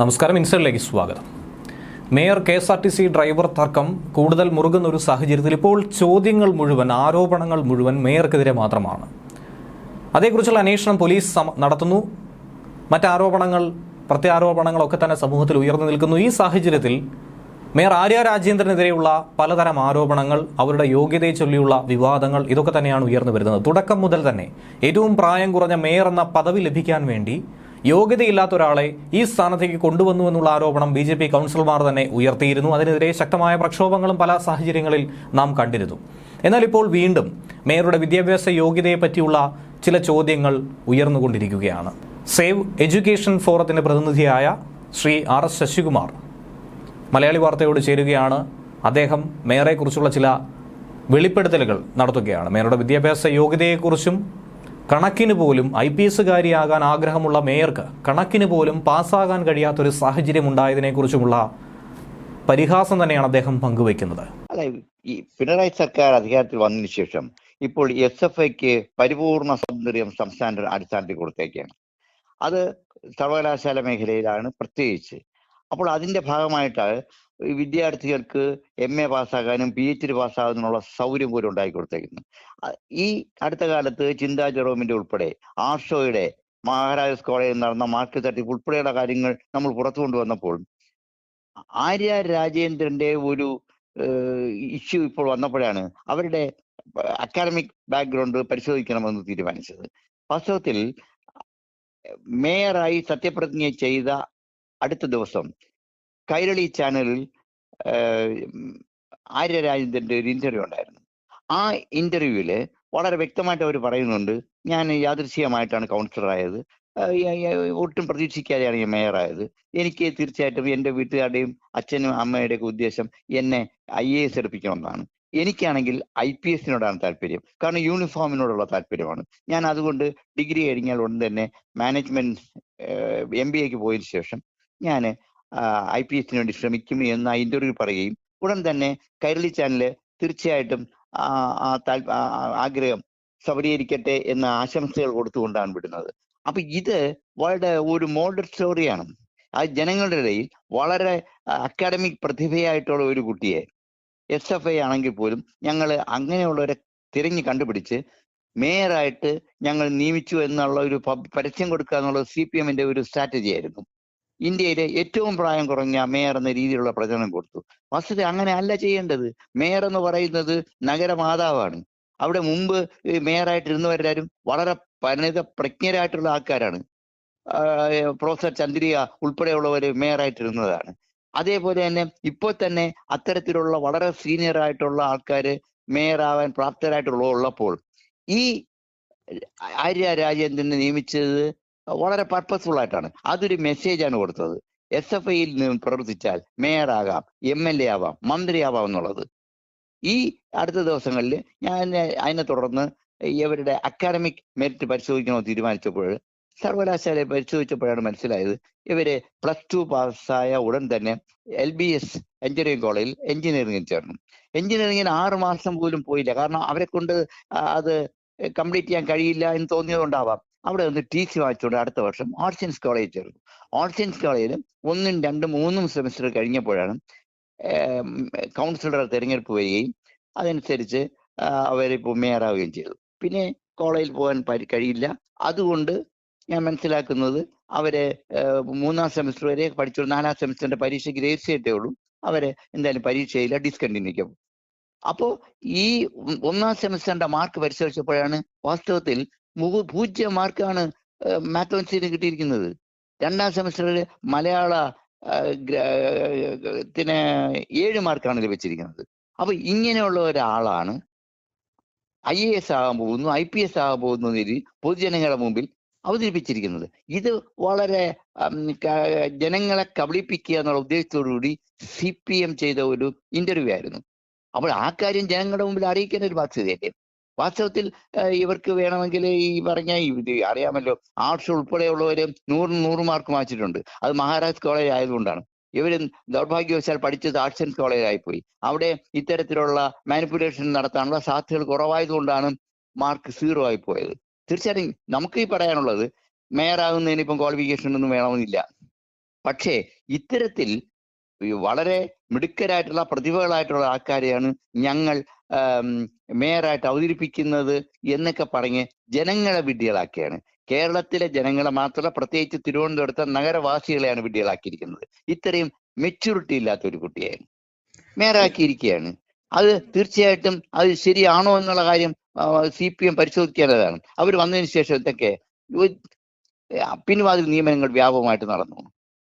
നമസ്കാരം ഇൻസൈഡിലേക്ക് സ്വാഗതം. Mayor K S R T C driver തർക്കം കൂടുതൽ മുറുകുന്ന ഒരു സാഹചര്യത്തിൽ ഇപ്പോൾ ചോദ്യങ്ങൾ മുഴുവൻ ആരോപണങ്ങൾ മുഴുവൻ മേയർക്കെതിരെ മാത്രമാണ്. അതേക്കുറിച്ചുള്ള അന്വേഷണം പോലീസ് നടത്തുന്നു. മറ്റാരോപണങ്ങൾ പ്രത്യാരോപണങ്ങളൊക്കെ തന്നെ സമൂഹത്തിൽ ഉയർന്നു നിൽക്കുന്നു. ഈ സാഹചര്യത്തിൽ മേയർ ആര്യ രാജേന്ദ്രനെതിരെയുള്ള പലതരം ആരോപണങ്ങൾ അവരുടെ യോഗ്യതയെ ചൊല്ലിയുള്ള വിവാദങ്ങൾ ഇതൊക്കെ തന്നെയാണ് ഉയർന്നു വരുന്നത്. തുടക്കം മുതൽ തന്നെ ഏറ്റവും പ്രായം കുറഞ്ഞ മേയർ എന്ന പദവി ലഭിക്കാൻ വേണ്ടി യോഗ്യതയില്ലാത്ത ഒരാളെ ഈ സ്ഥാനത്തേക്ക് കൊണ്ടുവന്നു എന്നുള്ള ആരോപണം ബി ജെ പി കൗൺസിലർമാർ തന്നെ ഉയർത്തിയിരുന്നു. അതിനെതിരെ ശക്തമായ പ്രക്ഷോഭങ്ങളും പല സാഹചര്യങ്ങളിൽ നാം കണ്ടിരുന്നു. എന്നാൽ ഇപ്പോൾ വീണ്ടും മേയറുടെ വിദ്യാഭ്യാസ യോഗ്യതയെ പറ്റിയുള്ള ചില ചോദ്യങ്ങൾ ഉയർന്നുകൊണ്ടിരിക്കുകയാണ്. സേവ് എഡ്യൂക്കേഷൻ ഫോറത്തിന്റെ പ്രതിനിധിയായ ശ്രീ ആർ എസ് ശശികുമാർ മലയാളി വാർത്തയോട് ചേരുകയാണ്. അദ്ദേഹം മേയറെക്കുറിച്ചുള്ള ചില വെളിപ്പെടുത്തലുകൾ നടത്തുകയാണ്. മേയറുടെ വിദ്യാഭ്യാസ യോഗ്യതയെക്കുറിച്ചും കണക്കിന് പോലും ഐ പി എസുകാരിയാകാൻ ആഗ്രഹമുള്ള മേയർക്ക് കണക്കിന് പോലും പാസ്സാകാൻ കഴിയാത്തൊരു സാഹചര്യം ഉണ്ടായതിനെക്കുറിച്ചുമുള്ള പരിഹാസം തന്നെയാണ് അദ്ദേഹം പങ്കുവയ്ക്കുന്നത്. അതെ ഈ പിണറായി സർക്കാർ അധികാരത്തിൽ വന്നതിന് ശേഷം ഇപ്പോൾ എസ് എഫ് ഐക്ക് പരിപൂർണ സ്വാതന്ത്ര്യം സംസ്ഥാന അടിസ്ഥാനത്തിൽ കൊടുത്തേക്കാണ്. അത് സർവകലാശാല മേഖലയിലാണ് പ്രത്യേകിച്ച്. അപ്പോൾ അതിന്റെ ഭാഗമായിട്ട് വിദ്യാർത്ഥികൾക്ക് എം എ പാസ്സാകാനും പി എച്ച് ഡി പാസ്സാകാനുള്ള സൗകര്യം പോലും ഉണ്ടാക്കി കൊടുത്തേക്കുന്നു. ഈ അടുത്ത കാലത്ത് ചിന്താ ജെറോമിന്റെ ഉൾപ്പെടെ ആർഷോയുടെ മഹാരാജാസ് കോളേജിൽ നടന്ന മാർക്ക് തട്ടിപ്പ് ഉൾപ്പെടെയുള്ള കാര്യങ്ങൾ നമ്മൾ പുറത്തു കൊണ്ടുവന്നപ്പോൾ ആര്യ രാജേന്ദ്രന്റെ ഒരു ഇഷ്യൂ ഇപ്പോൾ വന്നപ്പോഴാണ് അവരുടെ അക്കാഡമിക് ബാക്ക്ഗ്രൗണ്ട് പരിശോധിക്കണമെന്ന് തീരുമാനിച്ചത്. വാസ്തവത്തിൽ മേയറായി സത്യപ്രതിജ്ഞ ചെയ്ത അടുത്ത ദിവസം കൈരളി ചാനലിൽ ആര്യരാജേന്ദ്രന്റെ ഒരു ഇന്റർവ്യൂ ഉണ്ടായിരുന്നു. ആ ഇന്റർവ്യൂവിൽ വളരെ വ്യക്തമായിട്ട് അവർ പറയുന്നുണ്ട് ഞാൻ യാദൃശ്യമായിട്ടാണ് കൗൺസിലറായത് ഒട്ടും പ്രതീക്ഷിക്കാതെയാണ് ഞാൻ മേയറായത് എനിക്ക് തീർച്ചയായിട്ടും എന്റെ വീട്ടുകാരുടെയും അച്ഛനും അമ്മയുടെ ഒക്കെ ഉദ്ദേശം എന്നെ ഐ എ എസ് എടുപ്പിക്കണമെന്നാണ്. എനിക്കാണെങ്കിൽ ഐ പി എസിനോടാണ് താല്പര്യം. കാരണം യൂണിഫോമിനോടുള്ള താല്പര്യമാണ്. ഞാൻ അതുകൊണ്ട് ഡിഗ്രി കഴിഞ്ഞാൽ ഉടൻ തന്നെ മാനേജ്മെന്റ് എം ബി എക്ക് പോയതിനു ശേഷം ഞാൻ ഐ പി എസിന് വേണ്ടി ശ്രമിക്കും എന്ന് ഇന്റർവ്യൂ പറയുകയും ഉടൻ തന്നെ കൈരളി ചാനൽ തീർച്ചയായിട്ടും ആഗ്രഹം സബലീകരിക്കട്ടെ എന്ന ആശംസകൾ കൊടുത്തുകൊണ്ടാണ് വിടുന്നത്. അപ്പൊ ഇത് വളരെ ഒരു മോഡൽ സ്റ്റോറിയാണ്. ആ ജനങ്ങളുടെ ഇടയിൽ വളരെ അക്കാഡമിക് പ്രതിഭയായിട്ടുള്ള ഒരു കുട്ടിയെ എസ് എഫ് ഐ ആണെങ്കിൽ പോലും ഞങ്ങൾ അങ്ങനെയുള്ളവരെ തിരഞ്ഞു കണ്ടുപിടിച്ച് മേയറായിട്ട് ഞങ്ങൾ നിയമിച്ചു എന്നുള്ള ഒരു പരസ്യം കൊടുക്കുക എന്നുള്ളത് സി പി എമ്മിന്റെ ഒരു സ്ട്രാറ്റജി ആയിരുന്നു ഇന്ത്യയിലെ ഏറ്റവും പ്രായം കുറഞ്ഞ മേയർ എന്ന രീതിയിലുള്ള പ്രചരണം കൊടുത്തു. വസ്തുത അങ്ങനെ അല്ല ചെയ്യേണ്ടത്. മേയർ എന്ന് പറയുന്നത് നഗരമാതാവാണ്. അവിടെ മുമ്പ് മേയറായിട്ടിരുന്നവരെല്ലാവരും വളരെ പരിണിത പ്രജ്ഞരായിട്ടുള്ള ആൾക്കാരാണ്. പ്രൊഫസർ ചന്ദ്രിക ഉൾപ്പെടെയുള്ളവർ മേയറായിട്ടിരുന്നതാണ്. അതേപോലെ തന്നെ ഇപ്പോൾ തന്നെ അത്തരത്തിലുള്ള വളരെ സീനിയർ ആയിട്ടുള്ള ആൾക്കാർ മേയറാവാൻ പ്രാപ്തരായിട്ടുള്ള ഉള്ളപ്പോൾ ഈ ആര്യ രാജേന്ദ്രനെ നിയമിച്ചത് വളരെ പർപ്പസ്ഫുൾ ആയിട്ടാണ്. അതൊരു മെസ്സേജ് ആണ് കൊടുത്തത്. എസ് എഫ് ഐയിൽ നിന്ന് പ്രവർത്തിച്ചാൽ മേയറാകാം എം എൽ എ ആവാം മന്ത്രി ആവാം എന്നുള്ളത്. ഈ അടുത്ത ദിവസങ്ങളിൽ ഞാൻ അതിനെ തുടർന്ന് ഇവരുടെ അക്കാഡമിക് മെറിറ്റ് പരിശോധിക്കണമെന്ന് തീരുമാനിച്ചപ്പോൾ സർവകലാശാലയെ പരിശോധിച്ചപ്പോഴാണ് മനസ്സിലായത് ഇവർ പ്ലസ് ടു പാസ്സായ ഉടൻ തന്നെ എൽ ബി എസ് എഞ്ചിനീയറിംഗ് കോളേജിൽ എഞ്ചിനീയറിംഗിൽ ചേർന്നു. എഞ്ചിനീയറിംഗിന് ആറ് മാസം പോലും പോയില്ല. കാരണം അവരെ കൊണ്ട് അത് കംപ്ലീറ്റ് ചെയ്യാൻ കഴിയില്ല എന്ന് തോന്നിയതുകൊണ്ടാവാം. അവിടെ വന്ന് ടി സി വാങ്ങിച്ചുകൊണ്ട് അടുത്ത വർഷം ആർട്സ് സയൻസ് കോളേജിൽ ചേർന്നു. ആർട്സ് സയൻസ് കോളേജിൽ ഒന്നും രണ്ടും മൂന്നും സെമിസ്റ്റർ കഴിഞ്ഞപ്പോഴാണ് കൗൺസിലർ തിരഞ്ഞെടുപ്പ് വരികയും അതനുസരിച്ച് അവരിപ്പോൾ മേയറാവുകയും ചെയ്തു. പിന്നെ കോളേജിൽ പോകാൻ കഴിയില്ല. അതുകൊണ്ട് ഞാൻ മനസ്സിലാക്കുന്നത് അവരെ മൂന്നാം സെമിസ്റ്റർ വരെ പഠിച്ചു. നാലാം സെമിസ്റ്ററിന്റെ പരീക്ഷയ്ക്ക് രജിസ്റ്റർ ഉള്ളൂ. അവരെ എന്തായാലും പരീക്ഷയില്ല ഡിസ്കണ്ടിന്യൂ അപ്പോൾ അപ്പോ ഈ ഒന്നാം സെമിസ്റ്ററിന്റെ മാർക്ക് പരിശോധിച്ചപ്പോഴാണ് വാസ്തവത്തിൽ മു- പൂജ്യം മാർക്കാണ് മാത്തമാറ്റിക്സിന് കിട്ടിയിരിക്കുന്നത്. രണ്ടാം സെമസ്റ്ററിൽ മലയാള ത്തിന് ഏഴ് മാർക്കാണ് ലഭിച്ചിരിക്കുന്നത്. അപ്പൊ ഇങ്ങനെയുള്ള ഒരാളാണ് ഐ എ എസ് ആകാൻ പോകുന്നു ഐ പി എസ് ആകാൻ പോകുന്നു പൊതുജനങ്ങളുടെ മുമ്പിൽ അവതരിപ്പിച്ചിരിക്കുന്നത്. ഇത് വളരെ ജനങ്ങളെ കബളിപ്പിക്കുക എന്നുള്ള ഉദ്ദേശത്തോടു കൂടി സി പി എം ചെയ്ത ഒരു ഇന്റർവ്യൂ ആയിരുന്നു. അപ്പോൾ ആ കാര്യം ജനങ്ങളുടെ മുമ്പിൽ അറിയിക്കേണ്ട ഒരു ബാധ്യതയല്ലേ? വാസ്തവത്തിൽ ഇവർക്ക് വേണമെങ്കിൽ ഈ പറഞ്ഞ ഈ അറിയാമല്ലോ ആർട്സ് ഉൾപ്പെടെയുള്ളവർ നൂറ് നൂറ് മാർക്ക് വാങ്ങിച്ചിട്ടുണ്ട്. അത് മഹാരാജ് കോളേജ് ആയതുകൊണ്ടാണ്. ഇവർ ദൗർഭാഗ്യവശാൽ പഠിച്ചത് ആർട്സ് ആൻഡ് കോളേജ് പോയി അവിടെ ഇത്തരത്തിലുള്ള മാനിപ്പുലേഷൻ നടത്താനുള്ള സാധ്യതകൾ കുറവായതുകൊണ്ടാണ് മാർക്ക് സീറോ ആയി പോയത് തീർച്ചയായിട്ടും നമുക്ക് ഈ പറയാനുള്ളത് മേയർ ആകുന്നതിന് ഇപ്പം ക്വാളിഫിക്കേഷൻ ഒന്നും വേണമെന്നില്ല. പക്ഷേ ഇത്തരത്തിൽ വളരെ മിടുക്കരായിട്ടുള്ള പ്രതിഭകളായിട്ടുള്ള ആൾക്കാരെയാണ് ഞങ്ങൾ മേയറായിട്ട് അവതരിപ്പിക്കുന്നത് എന്നൊക്കെ പറഞ്ഞ് ജനങ്ങളെ വിഡ്ഢികളാക്കിയാണ്. കേരളത്തിലെ ജനങ്ങളെ മാത്രമല്ല പ്രത്യേകിച്ച് തിരുവനന്തപുരത്തെ നഗരവാസികളെയാണ് വിഡ്ഢികളാക്കിയിരിക്കുന്നത്. ഇത്രയും മെച്യൂരിറ്റി ഇല്ലാത്ത ഒരു കുട്ടിയെ മേയറാക്കിയിരിക്കുകയാണ്. അത് തീർച്ചയായിട്ടും അത് ശരിയാണോ എന്നുള്ള കാര്യം സി പി എം പരിശോധിക്കേണ്ടതാണ്. അവർ വന്നതിന് ശേഷം ഇതൊക്കെ പിൻവാതിൽ നിയമനങ്ങൾ വ്യാപകമായിട്ട് നടന്നു.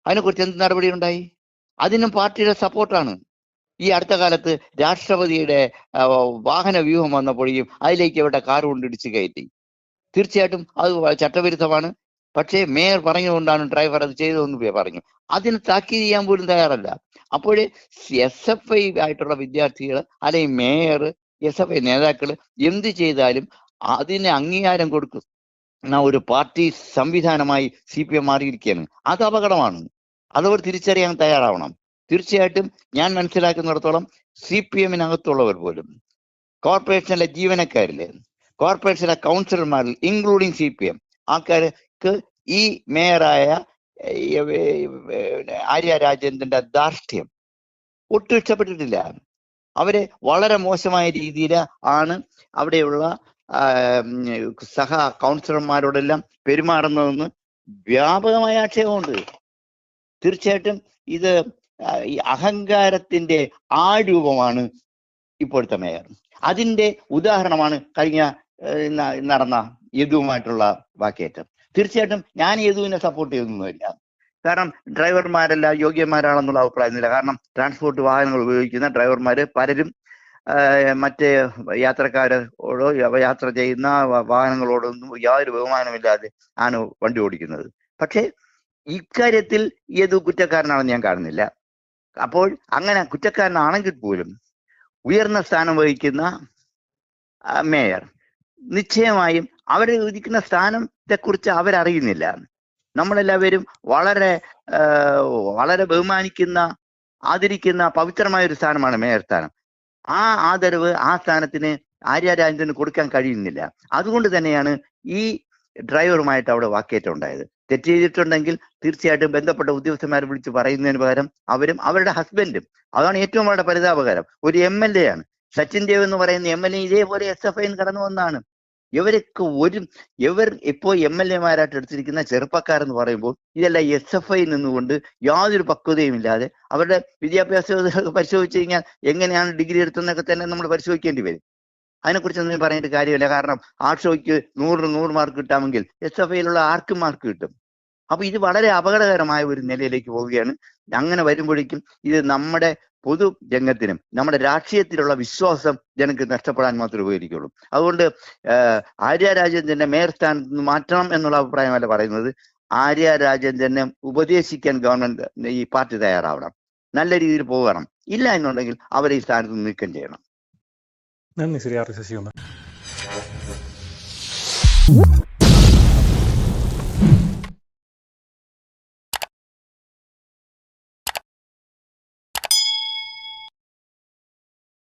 അതിനെക്കുറിച്ച് എന്ത് നടപടി ഉണ്ടായി അതിനും പാർട്ടിയുടെ സപ്പോർട്ടാണ്. ഈ അടുത്ത കാലത്ത് രാഷ്ട്രപതിയുടെ വാഹന വ്യൂഹം വന്നപ്പോഴേക്കും അതിലേക്ക് ഇവിടെ കാർ കൊണ്ടിടിച്ച് കയറ്റി. തീർച്ചയായിട്ടും അത് ചട്ടവിരുദ്ധമാണ്. പക്ഷേ മേയർ പറഞ്ഞുകൊണ്ടാണ് ഡ്രൈവർ അത് ചെയ്തതെന്ന് പറഞ്ഞു. അതിന് താക്കീത് ചെയ്യാൻ പോലും തയ്യാറല്ല. അപ്പോൾ എസ് എഫ് ഐ ആയിട്ടുള്ള വിദ്യാർത്ഥികൾ അല്ലെങ്കിൽ മേയർ എസ് എഫ് ഐ നേതാക്കൾ എന്ത് ചെയ്താലും അതിന് അംഗീകാരം കൊടുക്കുന്ന ഒരു പാർട്ടി സംവിധാനമായി സി പി എം മാറിയിരിക്കുകയാണ്. അത് അപകടമാണ്. അതവർ തിരിച്ചറിയാൻ തയ്യാറാവണം. തീർച്ചയായിട്ടും ഞാൻ മനസ്സിലാക്കുന്നിടത്തോളം സി പി എമ്മിനകത്തുള്ളവർ പോലും കോർപ്പറേഷനിലെ ജീവനക്കാരിൽ കോർപ്പറേഷനിലെ കൗൺസിലർമാരിൽ ഇൻക്ലൂഡിങ് സി പി എം ആൾക്കാർക്ക് ഈ മേയറായ ആര്യ രാജേന്ദ്രന്റെ ധാർഷ്ട്യം ഒട്ടും ഇഷ്ടപ്പെട്ടിട്ടില്ല. അവരെ വളരെ മോശമായ രീതിയിൽ ആണ് അവിടെയുള്ള സഹ കൗൺസിലർമാരോടെല്ലാം പെരുമാറുന്നതെന്ന് വ്യാപകമായ ആക്ഷേപമുണ്ട്. തീർച്ചയായിട്ടും ഇത് ഈ അഹങ്കാരത്തിന്റെ ആ രൂപമാണ് ഇപ്പോഴത്തെ മേയർ. അതിന്റെ ഉദാഹരണമാണ് കഴിഞ്ഞ നടന്ന യദുവുമായിട്ടുള്ള വാക്കേറ്റം. തീർച്ചയായിട്ടും ഞാൻ യദുവിനെ സപ്പോർട്ട് ചെയ്യുന്നൊന്നുമില്ല കാരണം ഡ്രൈവർമാരെല്ലാം യോഗ്യന്മാരാണെന്നുള്ള അഭിപ്രായമില്ല കാരണം ട്രാൻസ്പോർട്ട് വാഹനങ്ങൾ ഉപയോഗിക്കുന്ന ഡ്രൈവർമാർ പലരും മറ്റേ യാത്രക്കാരോടോ യാത്ര ചെയ്യുന്ന വാഹനങ്ങളോടൊന്നും യാതൊരു ബഹുമാനമില്ലാതെ ആണ് വണ്ടി ഓടിക്കുന്നത്. പക്ഷേ ഇക്കാര്യത്തിൽ യദു കുറ്റക്കാരനാണെന്ന് ഞാൻ കാണുന്നില്ല. അപ്പോൾ അങ്ങനെ കുറ്റക്കാരനാണെങ്കിൽ പോലും ഉയർന്ന സ്ഥാനം വഹിക്കുന്ന മേയർ നിശ്ചയമായും അവർ ഇരിക്കുന്ന സ്ഥാനത്തെ കുറിച്ച് അവരറിയുന്നില്ല. നമ്മളെല്ലാവരും വളരെ വളരെ ബഹുമാനിക്കുന്ന ആദരിക്കുന്ന പവിത്രമായ ഒരു സ്ഥാനമാണ് മേയർ സ്ഥാനം. ആ ആദരവ് ആ സ്ഥാനത്തിന് ആര്യ രാജേന്ദ്രന് കൊടുക്കാൻ കഴിയുന്നില്ല. അതുകൊണ്ട് തന്നെയാണ് ഈ ഡ്രൈവറുമായിട്ട് അവിടെ വാക്കേറ്റം ഉണ്ടായത്. തെറ്റ് ചെയ്തിട്ടുണ്ടെങ്കിൽ തീർച്ചയായിട്ടും ബന്ധപ്പെട്ട ഉദ്യോഗസ്ഥന്മാരെ വിളിച്ച് പറയുന്നതിന് പകരം അവരും അവരുടെ ഹസ്ബൻഡും അതാണ് ഏറ്റവും അവരുടെ പരിതാപകരം. ഒരു എം എൽ എ ആണ്. സച്ചിൻ ദേവ് എന്ന് പറയുന്ന എം എൽ എ ഇതേപോലെ എസ് എഫ് ഐ കടന്നു വന്നാണ് ഇവരൊക്കെ ഒരു ഇവർ ഇപ്പോൾ എം എൽ എമാരായിട്ട് എടുത്തിരിക്കുന്ന ചെറുപ്പക്കാരെന്ന് പറയുമ്പോൾ ഇതെല്ലാം എസ് എഫ് ഐ നിന്നുകൊണ്ട് യാതൊരു പക്വതയും ഇല്ലാതെ അവരുടെ വിദ്യാഭ്യാസം പരിശോധിച്ച് കഴിഞ്ഞാൽ എങ്ങനെയാണ് ഡിഗ്രി എടുത്തതെന്നൊക്കെ തന്നെ നമ്മൾ പരിശോധിക്കേണ്ടി വരും. അതിനെക്കുറിച്ചൊന്നും പറഞ്ഞിട്ട് കാര്യമില്ല. കാരണം ആർട്ട് ഷോയ്ക്ക് നൂറിന് നൂറ് മാർക്ക് കിട്ടാമെങ്കിൽ എസ് എഫ് ഐയിലുള്ള ആർക്കും മാർക്ക് കിട്ടും. അപ്പൊ ഇത് വളരെ അപകടകരമായ ഒരു നിലയിലേക്ക് പോവുകയാണ്. അങ്ങനെ വരുമ്പോഴേക്കും ഇത് നമ്മുടെ പൊതു രംഗത്തിനും നമ്മുടെ രാഷ്ട്രീയത്തിലുള്ള വിശ്വാസം ജനങ്ങൾക്ക് നഷ്ടപ്പെടാൻ മാത്രമേ ഉപകരിക്കുള്ളൂ. അതുകൊണ്ട് ആര്യ രാജേന്ദ്രന്റെ മേയർ സ്ഥാനത്ത് നിന്ന് മാറ്റണം എന്നുള്ള അഭിപ്രായമല്ല പറയുന്നത്. ആര്യ രാജേന്ദ്രനെ ഉപദേശിക്കാൻ ഗവൺമെന്റ് ഈ പാർട്ടി തയ്യാറാവണം. നല്ല രീതിയിൽ പോകണം. ഇല്ല എന്നുണ്ടെങ്കിൽ അവരെ ഈ സ്ഥാനത്ത് നീക്കം ചെയ്യണം. നന്ദി ശ്രീ ആർ ശശികുമാർ